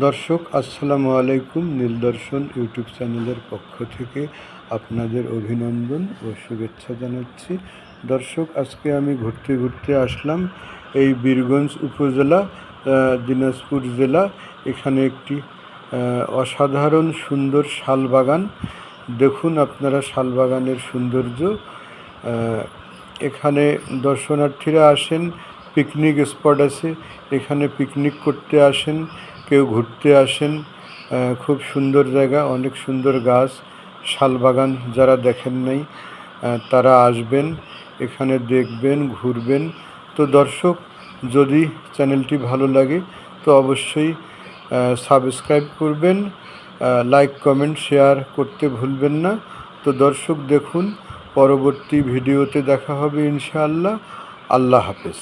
দর্শক, আসসালামু আলাইকুম নীলদর্শন ইউটিউব চ্যানেলের পক্ষ থেকে আপনাদের অভিনন্দন ও শুভেচ্ছা জানাচ্ছি। দর্শক, আজকে আমি ঘুরতে ঘুরতে আসলাম এই বীরগঞ্জ উপজেলা দিনাজপুর জেলা। এখানে একটি অসাধারণ সুন্দর শালবাগান। দেখুন আপনারা শালবাগানের সৌন্দর্য। এখানে দর্শনার্থীরা আসেন, পিকনিক স্পট আছে। এখানে পিকনিক করতে আসেন। কেউ ঘুরতে আসেন খুব সুন্দর জায়গা, অনেক সুন্দর গাছ শালবাগান যারা দেখেন নাই তারা আসবেন, এখানে দেখবেন, ঘুরবেন। তো দর্শক, যদি চ্যানেলটি ভালো লাগে, তো অবশ্যই সাবস্ক্রাইব করবেন লাইক কমেন্ট শেয়ার করতে ভুলবেন না। তো দর্শক, দেখুন, পরবর্তী ভিডিওতে দেখা হবে ইনশাআল্লাহ। আল্লাহ হাফেজ।